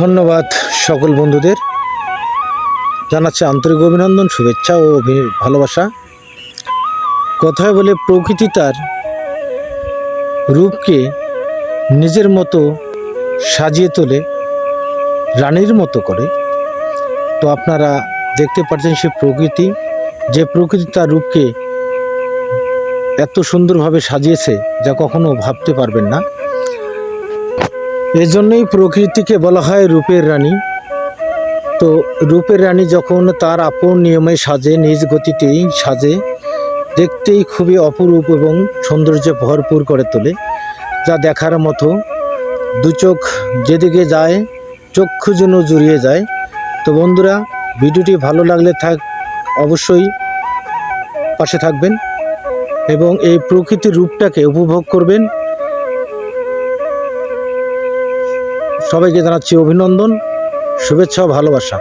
ধন্যবাদ সকল বন্ধুদের। জানাচ্ছে আন্তরিক অভিনন্দন, শুভেচ্ছা ও ভালোবাসা। কথায় বলে প্রকৃতি তার রূপকে নিজের মতো সাজিয়ে তোলে, রানীর মতো করে। তো আপনারা দেখতে পাচ্ছেন সে প্রকৃতি, যে প্রকৃতি তার রূপকে এত সুন্দরভাবে সাজিয়েছে যা কখনো ভাবতে পারবেন না। এজন্যই প্রকৃতিকে বলা হয় রূপের রানী। তো রূপের রানী যখন তার আপন নিয়মে সাজে, নিজ গতিতেই সাজে, দেখতেই খুবই অপরূপ এবং সৌন্দর্যে ভরপুর করে তোলে, যা দেখার মতো। দু চোখ যেদিকে যায় চক্ষু যেন জুড়িয়ে যায়। তো বন্ধুরা, ভিডিওটি ভালো লাগলে থাক, অবশ্যই পাশে থাকবেন এবং এই প্রকৃতির রূপটাকে উপভোগ করবেন। সবাইকে জানাচ্ছি অভিনন্দন শুভেচ্ছা ভালোবাসা।